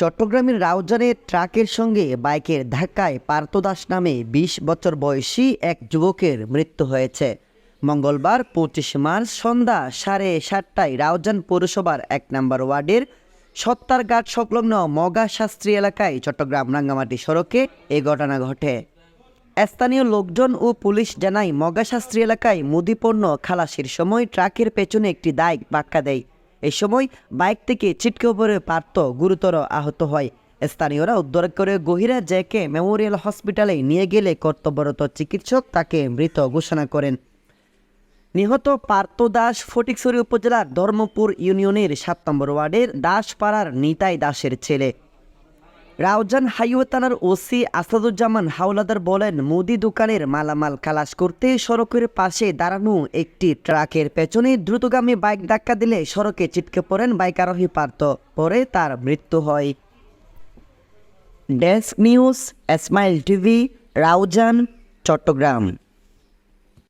চট্টগ্রামের রাউজানে ট্রাকের সঙ্গে বাইকের ধাক্কায় পার্থদাস নামে ২০ বছর বয়সী এক যুবকের মৃত্যু হয়েছে। মঙ্গলবার পঁচিশ মার্চ সন্ধ্যা সাড়ে সাতটায় রাউজান পৌরসভার এক নম্বর ওয়ার্ডের সত্তারঘাট সংলগ্ন মগা শাস্ত্রী এলাকায় চট্টগ্রাম রাঙ্গামাটি সড়কে এ ঘটনা ঘটে। স্থানীয় লোকজন ও পুলিশ জানায়, মগা শাস্ত্রী এলাকায় মুদিপণ্য খালাসির সময় ট্রাকের পেছনে একটি বাইক ধাক্কা দেয়। এই সময় বাইক থেকে ছিটকে পড়ে পার্থ গুরুতর আহত হয়। স্থানীয়রা উদ্ধার করে গহিরা জ্যাকে মেমোরিয়াল হসপিটালে নিয়ে গেলে কর্তব্যরত চিকিৎসক তাকে মৃত ঘোষণা করেন। নিহত পার্থ দাস ফটিকছড়ি উপজেলার ধর্মপুর ইউনিয়নের সাত নম্বর ওয়ার্ডের দাসপাড়ার নিতাই দাসের ছেলে। রাউজান হাইওয়ে থানার ওসি আসাদুজ্জামান হাওলাদার বলেন, মুদি দোকানের মালামাল খালাস করতে সড়কের পাশে দাঁড়ানো একটি ট্রাকের পেছনে দ্রুতগামী বাইক ধাক্কা দিলে সড়কে চিটকে পড়েন বাইক আরোহী পার্থ। পরে তার মৃত্যু হয়। Desk news, Esmail TV, Raozan, Chattogram.